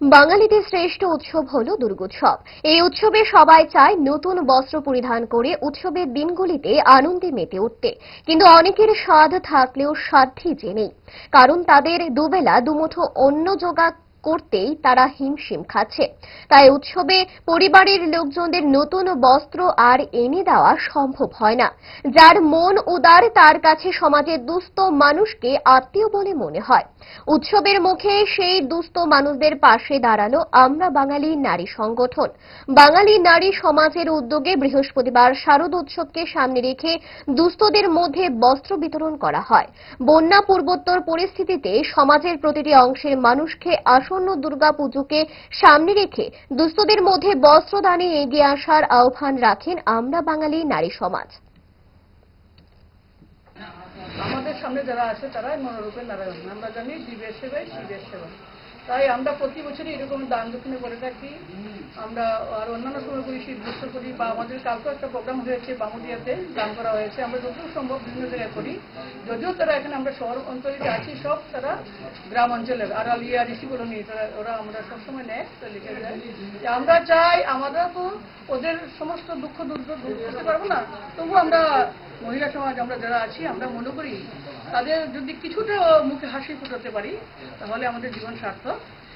বাঙালিদের শ্রেষ্ঠ উৎসব হল দুর্গোৎসব। এই উৎসবে সবাই চায় নতুন বস্ত্র পরিধান করে উৎসবের দিনগুলিতে আনন্দে মেতে উঠতে। কিন্তু অনেকের স্বাদ থাকলেও সাধ্যে যে নেই কারণ তাদের দুবেলা দুমুঠো অন্ন জোগাড় করতেই তারা হিমশিম খাচ্ছে। তাই উৎসবে পরিবারের লোকজনদের নতুন বস্ত্র আর এনে দেওয়া সম্ভব হয় না। যার মন উদার, তার কাছে সমাজের দুস্থ মানুষকে আত্মীয় বলে মনে হয়। উৎসবের মুখে সেই দুস্থ মানুষদের পাশে দাঁড়াল আমরা বাঙালি নারী সংগঠন। বাঙালি নারী সমাজের উদ্যোগে বৃহস্পতিবার শারদ উৎসবকে সামনে রেখে দুস্থদের মধ্যে বস্ত্র বিতরণ করা হয়। বন্যা পূর্বোত্তর পরিস্থিতিতে সমাজের প্রতিটি অংশের মানুষকে আসন্ন দুর্গাপুজোকে সামনে রেখে দুস্থদের মধ্যে বস্ত্রদানে এগিয়ে আসার আহ্বান রাখেন আমরা বাঙালি নারী সমাজ। আমাদের সামনে যারা আছে, তারাই মনোরূপে নারায়ণ। আমরা জানি জীবের সেবাই শিবের সেবা। তাই আমরা প্রতি বছরই এরকম দান দক্ষিণে করে থাকি। আমরা আর অন্যান্য সময় করি শীত করি বা আমাদের কালকে একটা প্রোগ্রাম হয়েছে বামুদিয়াতে, দান করা হয়েছে। আমরা যতটুকু সম্ভব বিভিন্ন জায়গায় করি। যদিও তারা এখানে আমরা শহর অঞ্চলে যে আছি, সব তারা গ্রাম অঞ্চলের। আর আলিয়া ঋষিগুলো নিয়ে তারা, ওরা আমরা সবসময় নেয় লিখে যায় আমরা চাই আমরা তো ওদের সমস্ত দুঃখ দুর্গ দূর করতে পারব না। তবু আমরা মহিলা সমাজ, আমরা যারা আছি, আমরা মনে করি তাদের যদি কিছুটা মুখে হাসি ফুটাতে পারি তাহলে আমাদের জীবন সার্থক।